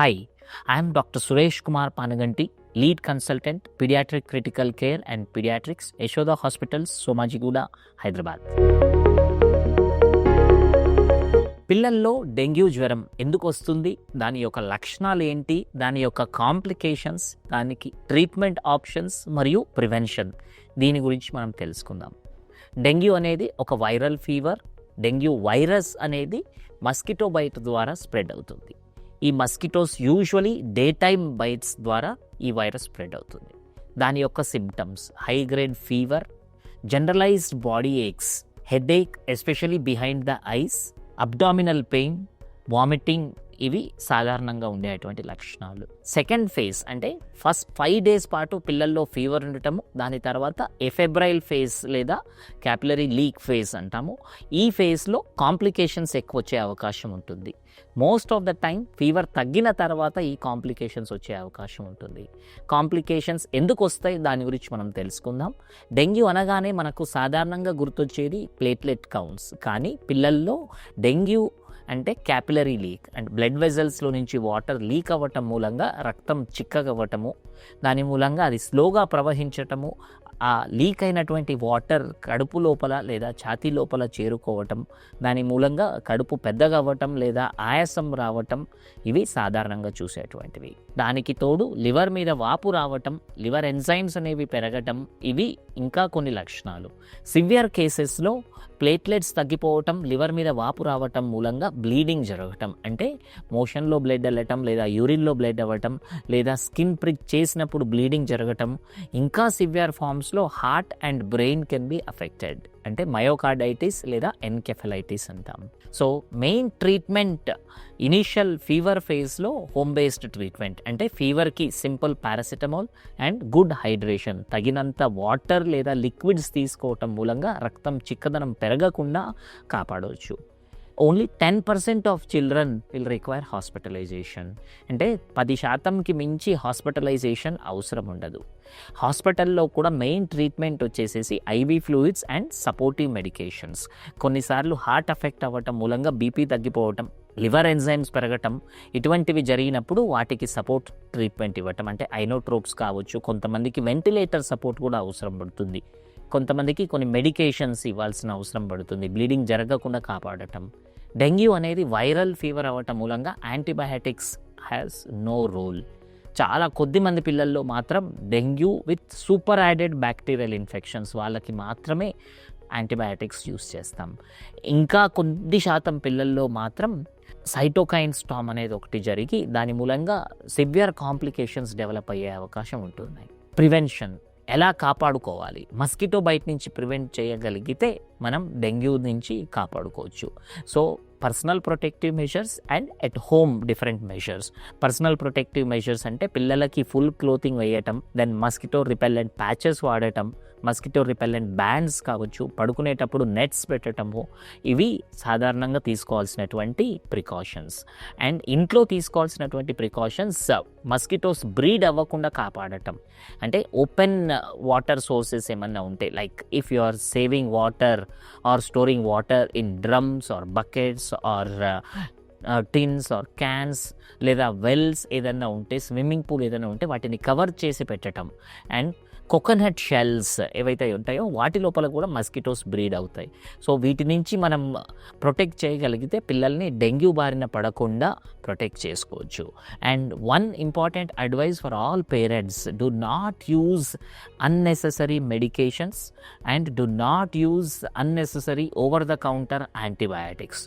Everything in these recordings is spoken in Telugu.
Hi, I am Dr. Suresh Kumar Panaganti, lead consultant, pediatric critical care and pediatrics, Yashoda Hospitals, Somajiguda, Hyderabad. పిల్లల్లో డెంగ్యూ జ్వరం ఎందుకు వస్తుంది దాని యొక్క లక్షణాలు ఏంటి దాని యొక్క కాంప్లికేషన్స్ దానికి ట్రీట్మెంట్ ఆప్షన్స్ మరియు ప్రివెన్షన్ దీని గురించి మనం తెలుసుకుందాం డెంగ్యూ అనేది ఒక వైరల్ ఫీవర్ డెంగ్యూ వైరస్ అనేది మస్కిటో బైట్ ద్వారా స్ప్రెడ్ అవుతుంది ఈ mosquitoes usually day time bites ద్వారా ఈ వైరస్ స్ప్రెడ్ అవుతుంది. దాని యొక్క symptoms high grade fever generalized body aches headache especially behind the eyes abdominal pain vomiting ఇవి సాధారణంగా ఉండేటువంటి లక్షణాలు. సెకండ్ ఫేజ్ అంటే ఫస్ట్ ఫైవ్ డేస్ పాటు పిల్లల్లో ఫీవర్ ఉండటము దాని తర్వాత ఎఫెబ్రైల్ ఫేజ్ లేదా క్యాపిలరీ లీక్ ఫేజ్ అంటాము. ఈ ఫేజ్లో కాంప్లికేషన్స్ ఎక్కువ వచ్చే అవకాశం ఉంటుంది. Most of the time fever తగ్గిన తర్వాత ఈ కాంప్లికేషన్స్ వచ్చే అవకాశం ఉంటుంది. కాంప్లికేషన్స్ ఎందుకు వస్తాయి దాని గురించి మనం తెలుసుకుందాం. డెంగ్యూ అనగానే మనకు సాధారణంగా గుర్తొచ్చేది ప్లేట్లెట్ కౌంట్స్ కానీ పిల్లల్లో డెంగ్యూ అంటే క్యాపిలరీ లీక్ అంటే బ్లడ్ వెజల్స్లో నుంచి వాటర్ లీక్ అవ్వటం మూలంగా రక్తం చిక్కగవ్వటము. దాని మూలంగా అది స్లోగా ప్రవహించటము ఆ లీక్ అయినటువంటి వాటర్ కడుపు లోపల లేదా ఛాతీ లోపల చేరుకోవటం దాని మూలంగా కడుపు పెద్దగా అవ్వటం లేదా ఆయాసం రావటం ఇవి సాధారణంగా చూసేటువంటివి. దానికి తోడు లివర్ మీద వాపు రావటం లివర్ ఎంజైమ్స్ అనేవి పెరగటం ఇవి ఇంకా కొన్ని లక్షణాలు. సివియర్ కేసెస్లో ప్లేట్లెట్స్ తగ్గిపోవటం లివర్ మీద వాపు రావటం మూలంగా బ్లీడింగ్ జరగటం. అంటే మోషన్లో బ్లడ్ వెళ్ళటం లేదా యూరిన్లో బ్లడ్ అవ్వటం లేదా స్కిన్ ప్రిక్ చేసినప్పుడు బ్లీడింగ్ జరగటం ఇంకా severe ఫామ్స్లో heart and brain can be affected అంటే మయోకార్డైటిస్ లేదా ఎన్కెఫలైటిస్ అంటాం. So main treatment initial fever ఫేజ్లో హోమ్ బేస్డ్ ట్రీట్మెంట్ అంటే ఫీవర్కి simple paracetamol and good hydration తగినంత వాటర్ లేదా లిక్విడ్స్ తీసుకోవటం మూలంగా రక్తం చిక్కదనం పెరగకుండా కాపాడవచ్చు. Only ten percent of children will require hospitalisation అంటే పది శాతంకి మించి హాస్పిటలైజేషన్ అవసరం ఉండదు. హాస్పిటల్లో కూడా మెయిన్ ట్రీట్మెంట్ వచ్చేసేసి IV fluids and supportive medications. కొన్నిసార్లు హార్ట్ ఎఫెక్ట్ అవ్వటం మూలంగా బీపీ తగ్గిపోవటం లివర్ ఎంజైమ్స్ పెరగటం ఇటువంటివి జరిగినప్పుడు వాటికి సపోర్ట్ ట్రీట్మెంట్ ఇవ్వటం. అంటే ఐనోట్రోప్స్ కావచ్చు కొంతమందికి వెంటిలేటర్ సపోర్ట్ కూడా అవసరం పడుతుంది. కొంతమందికి కొన్ని మెడికేషన్స్ ఇవ్వాల్సిన అవసరం పడుతుంది. బ్లీడింగ్ జరగకుండా కాపాడటం. డెంగ్యూ అనేది వైరల్ ఫీవర్ అవ్వటం మూలంగా యాంటీబయాటిక్స్ హ్యాస్ నో రోల్ చాలా కొద్ది మంది పిల్లల్లో మాత్రం dengue with super added bacterial infections వాళ్ళకి మాత్రమే యాంటీబయాటిక్స్ యూస్ చేస్తాం. ఇంకా కొద్ది శాతం పిల్లల్లో మాత్రం సైటోకైన్ స్టామ్ అనేది ఒకటి జరిగి దాని మూలంగా సివియర్ కాంప్లికేషన్స్ డెవలప్ అయ్యే అవకాశం ఉంటుంది ప్రివెన్షన్ ఎలా కాపాడుకోవాలి? మస్కిటో బయట నుంచి ప్రివెంట్ చేయగలిగితే మనం డెంగ్యూ నుంచి కాపాడుకోవచ్చు. So personal protective measures and at home different measures personal protective measures అంటే పిల్లలకి ఫుల్ క్లోతింగ్ వేయటం దెన్ మస్కిటో రిపెల్లెంట్ ప్యాచెస్ వాడటం మస్కిటో రిపెల్లెంట్ బ్యాండ్స్ కావచ్చు పడుకునేటప్పుడు నెట్స్ పెట్టడము ఇవి సాధారణంగా తీసుకోవాల్సినటువంటి ప్రికాషన్స్. అండ్ ఇంట్లో తీసుకోవాల్సినటువంటి ప్రికాషన్స్ మస్కిటోస్ బ్రీడ్ అవ్వకుండా కాపాడటం. అంటే ఓపెన్ వాటర్ సోర్సెస్ ఏమన్నా ఉంటే like if you are saving water or storing water in drums or buckets or tins or cans లేదా వెల్స్ ఏదైనా ఉంటే స్విమ్మింగ్ పూల్ ఏదైనా ఉంటే వాటిని కవర్ చేసి పెట్టడం అండ్ కోకోనట్ షెల్స్ ఏవైతే ఉంటాయో వాటి లోపల కూడా మస్కిటోస్ బ్రీడ్ అవుతాయి. సో వీటి నుంచి మనం ప్రొటెక్ట్ చేయగలిగితే పిల్లల్ని డెంగ్యూ బారిన పడకుండా ప్రొటెక్ట్ చేసుకోవచ్చు. And one important advice for all parents do not use unnecessary medications and do not use unnecessary over the counter antibiotics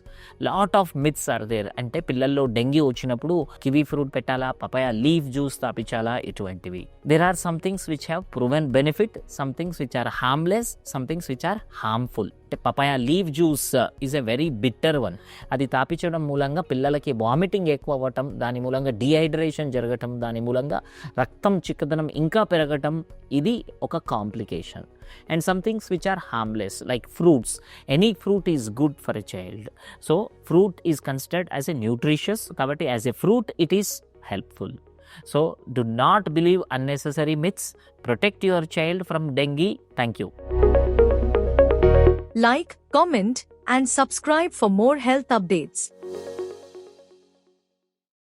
lot of myths are there అంటే పిల్లల్లో డెంగ్యూ వచ్చినప్పుడు కివీ ఫ్రూట్ పెట్టాలా పపాయ లీఫ్ జ్యూస్ తాపించాలా ఇటువంటివి. There are somethings which have proven benefit somethings which are harmless somethings which are harmful అంటే papaya leaf juice is a very bitter one అది తాపించడం మూలంగా పిల్లలకి వామిటింగ్ ఎక్కువ అవ్వటం దాని మూలంగా డిహైడ్రేషన్ జరగటం దాని మూలంగా రక్తం చిక్కదనం ఇంకా పెరగటం ఇది ఒక complication and somethings which are harmless like fruits any fruit is good for a child so fruit is considered as a nutritious కాబట్టి as a fruit it is helpful So, do not believe unnecessary myths. Protect your child from dengue. Thank you. Like, comment, and subscribe for more health updates.